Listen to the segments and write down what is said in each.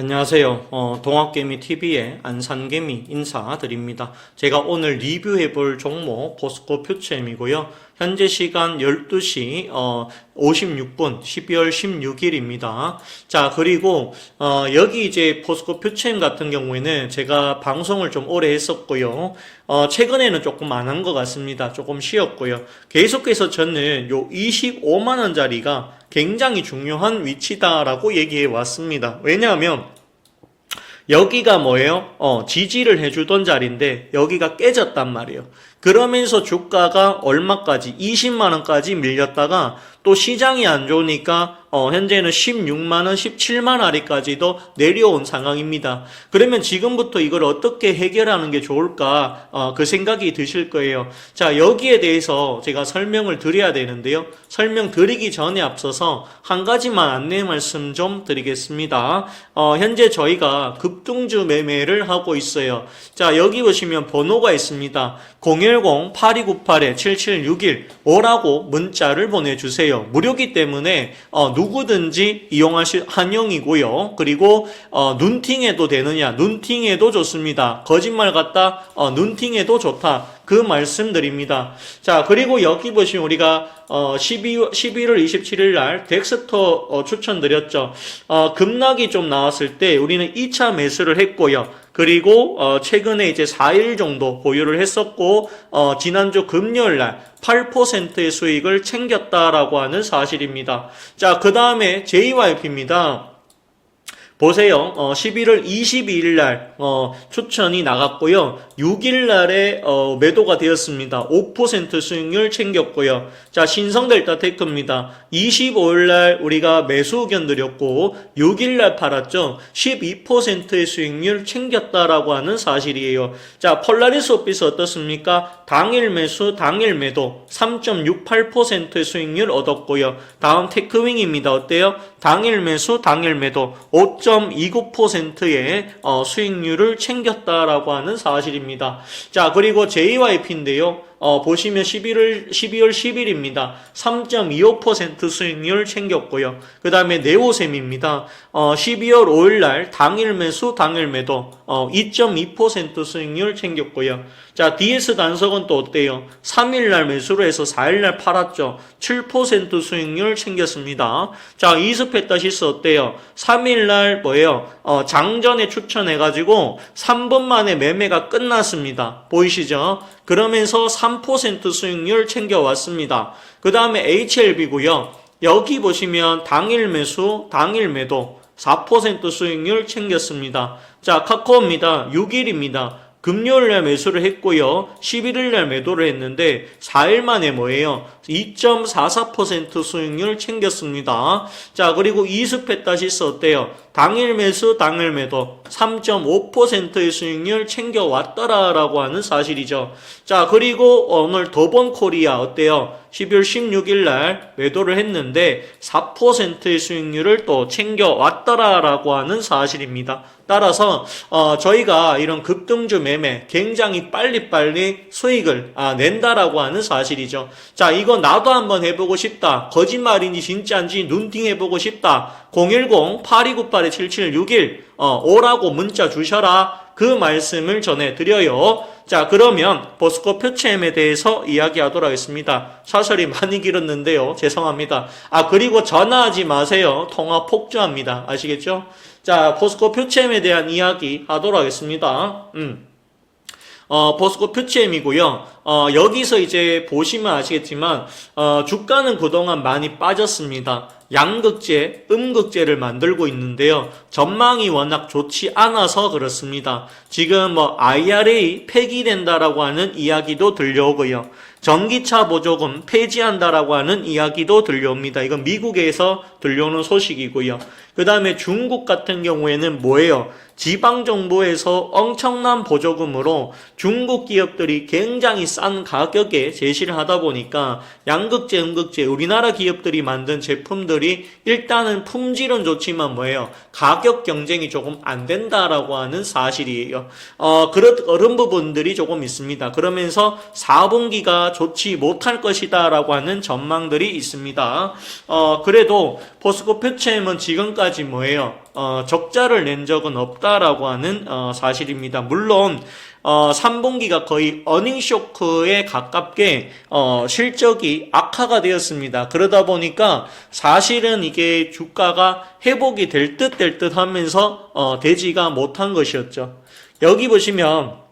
안녕하세요. 어, 동학개미 TV의 안산개미 인사드립니다. 제가 오늘 리뷰해 볼 종목 포스코 퓨처엠이고요. 현재 시간 12시 어, 56분 12월 16일입니다. 자, 그리고 어, 여기 이제 포스코 퓨처엠 같은 경우에는 제가 방송을 좀 오래 했었고요. 어, 최근에는 조금 안 한 것 같습니다. 조금 쉬었고요. 계속해서 저는 요 25만 원짜리가 굉장히 중요한 위치다라고 얘기해 왔습니다. 왜냐하면 여기가 뭐예요? 어, 지지를 해주던 자리인데 여기가 깨졌단 말이에요. 그러면서 주가가 얼마까지 20만 원까지 밀렸다가 또 시장이 안 좋으니까 어, 현재는 16만 원, 17만 원까지도 내려온 상황입니다. 그러면 지금부터 이걸 어떻게 해결하는 게 좋을까? 어, 그 생각이 드실 거예요. 자, 여기에 대해서 제가 설명을 드려야 되는데요. 설명 드리기 전에 앞서서 한 가지만 안내 말씀 좀 드리겠습니다. 어, 현재 저희가 급등주 매매를 하고 있어요. 자, 여기 보시면 번호가 있습니다. 010-8298-7761 오라고 문자를 보내주세요. 무료기 때문에 어, 누구든지 이용하실 한영이고요. 그리고 어, 눈팅해도 되느냐? 눈팅해도 좋습니다. 거짓말 같다? 어, 눈팅해도 좋다. 그 말씀드립니다. 자, 그리고 여기 보시면 우리가 어, 12, 11월 27일 날 덱스터 어, 추천드렸죠. 어, 급락이 좀 나왔을 때 우리는 2차 매수를 했고요. 그리고 어, 최근에 이제 4일 정도 보유를 했었고 어, 지난주 금요일 날 8%의 수익을 챙겼다라고 하는 사실입니다. 자, 그 다음에 JYP입니다. 보세요. 어, 11월 22일 날 어, 추천이 나갔고요. 6일 날에 어, 매도가 되었습니다. 5% 수익률 챙겼고요. 자, 신성델타 테크입니다. 25일 날 우리가 매수 의견 드렸고 6일 날 팔았죠. 12%의 수익률 챙겼다라고 하는 사실이에요. 자, 폴라리스 오피스 어떻습니까? 당일 매수, 당일 매도 3.68%의 수익률 얻었고요. 다음 테크윙입니다. 어때요? 당일 매수, 당일 매도 5.29%의 어, 수익률을 챙겼다라고 하는 사실입니다. 자, 그리고 JYP인데요. 어, 보시면 11월, 12월 10일입니다. 3.25% 수익률 챙겼고요. 그 다음에 네오셈입니다. 어, 12월 5일 날 당일 매수, 당일 매도, 어, 2.2% 수익률 챙겼고요. 자, DS 단석은 또 어때요? 3일 날 매수를 해서 4일 날 팔았죠. 7% 수익률 챙겼습니다. 자, 이스페타 시스 어때요? 3일 날 뭐예요? 어, 장전에 추천해가지고 3분 만에 매매가 끝났습니다. 보이시죠? 그러면서 3% 수익률 챙겨왔습니다. 그 다음에 HLB고요. 여기 보시면 당일 매수, 당일 매도 4% 수익률 챙겼습니다. 자, 카카오입니다. 6일입니다. 금요일 날 매수를 했고요. 11일 날 매도를 했는데 4일 만에 뭐예요? 2.44% 수익률 챙겼습니다. 자, 그리고 이스페타시스 어때요? 당일 매수, 당일 매도 3.5%의 수익률 챙겨왔더라라고 하는 사실이죠. 자, 그리고 오늘 더본 코리아 어때요? 12월 16일 날 매도를 했는데 4%의 수익률을 또 챙겨왔더라라고 하는 사실입니다. 따라서 어, 저희가 이런 급등주 매매 굉장히 빨리빨리 수익을 아, 낸다라고 하는 사실이죠. 자, 이거 나도 한번 해보고 싶다. 거짓말인지 진짜인지 눈팅 해보고 싶다. 010-8298-7761 어, 오라고 문자 주셔라. 그 말씀을 전해드려요. 자, 그러면 버스코 표체엠에 대해서 이야기하도록 하겠습니다. 사설이 많이 길었는데요. 죄송합니다. 아, 그리고 전화하지 마세요. 통화 폭주합니다. 아시겠죠? 자, 포스코 표체엠에 대한 이야기 하도록 하겠습니다. 음. 어, 포스코 표체엠이고요. 어, 여기서 이제 보시면 아시겠지만 어, 주가는 그동안 많이 빠졌습니다. 양극재, 음극재를 만들고 있는데요. 전망이 워낙 좋지 않아서 그렇습니다. 지금 뭐 IRA 폐기된다라고 하는 이야기도 들려오고요. 전기차 보조금 폐지한다라고 하는 이야기도 들려옵니다. 이건 미국에서 들려오는 소식이고요. 그 다음에 중국 같은 경우에는 뭐예요? 지방 정부에서 엄청난 보조금으로 중국 기업들이 굉장히 싼 가격에 제시를 하다 보니까 양극재, 음극재, 우리나라 기업들이 만든 제품들이 일단은 품질은 좋지만 뭐예요? 가격 경쟁이 조금 안 된다라고 하는 사실이에요. 어, 그런, 그런 부분들이 조금 있습니다. 그러면서 4분기가 좋지 못할 것이다라고 하는 전망들이 있습니다. 어, 그래도 포스코 표체엠은 지금까지 뭐예요? 어, 적자를 낸 적은 없다라고 하는 어, 사실입니다. 물론 어, 3분기가 거의 어닝 쇼크에 가깝게 어, 실적이 악화가 되었습니다. 그러다 보니까 사실은 이게 주가가 회복이 될 듯 될 듯 하면서 어, 되지가 못한 것이었죠. 여기 보시면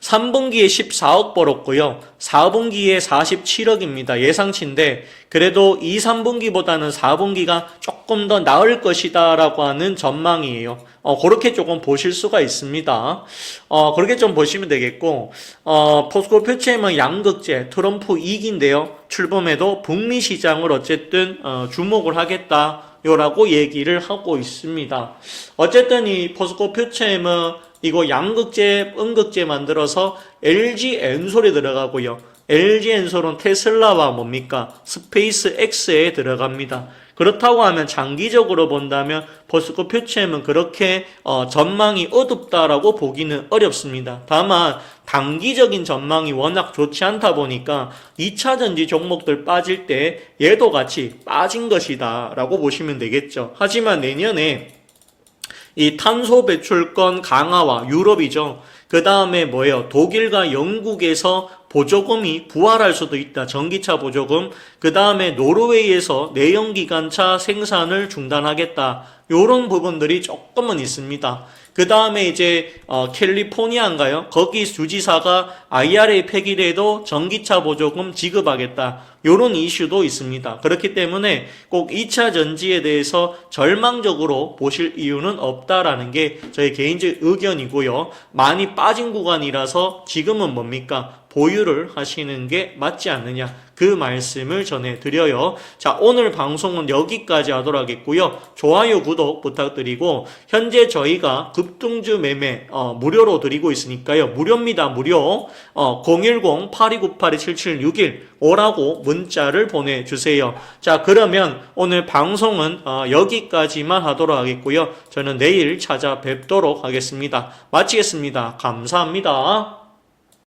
3분기에 14억 벌었고요. 4분기에 47억입니다. 예상치인데 그래도 2, 3분기보다는 4분기가 조금 더 나을 것이다 라고 하는 전망이에요. 어, 그렇게 조금 보실 수가 있습니다. 어, 그렇게 좀 보시면 되겠고 어, 포스코 표체임은 양극재 트럼프 2기인데요. 출범해도 북미 시장을 어쨌든 어, 주목을 하겠다. 요라고 얘기를 하고 있습니다. 어쨌든 이 포스코 표체임은 이거 양극재, 음극재 만들어서 LG 엔솔에 들어가고요. LG 엔솔은 테슬라와 뭡니까? 스페이스 X에 들어갑니다. 그렇다고 하면 장기적으로 본다면 포스코 표체임은 그렇게 어, 전망이 어둡다라고 보기는 어렵습니다. 다만 단기적인 전망이 워낙 좋지 않다 보니까 2차 전지 종목들 빠질 때 얘도 같이 빠진 것이다 라고 보시면 되겠죠. 하지만 내년에 이 탄소 배출권 강화와 유럽이죠. 그 다음에 뭐예요? 독일과 영국에서 보조금이 부활할 수도 있다. 전기차 보조금. 그 다음에 노르웨이에서 내연기관차 생산을 중단하겠다. 요런 부분들이 조금은 있습니다. 그 다음에 이제 어, 캘리포니아인가요? 거기 주지사가 IRA 폐기돼도 전기차 보조금 지급하겠다. 요런 이슈도 있습니다. 그렇기 때문에 꼭 2차 전지에 대해서 절망적으로 보실 이유는 없다라는 게 저의 개인적 의견이고요. 많이 빠진 구간이라서 지금은 뭡니까? 보유를 하시는 게 맞지 않느냐. 그 말씀을 전해드려요. 자, 오늘 방송은 여기까지 하도록 하겠고요. 좋아요, 구독 부탁드리고, 현재 저희가 급등주 매매, 어, 무료로 드리고 있으니까요. 무료입니다, 무료. 어, 010-8298-7761 오라고 문자를 보내주세요. 자, 그러면 오늘 방송은 어, 여기까지만 하도록 하겠고요. 저는 내일 찾아뵙도록 하겠습니다. 마치겠습니다. 감사합니다.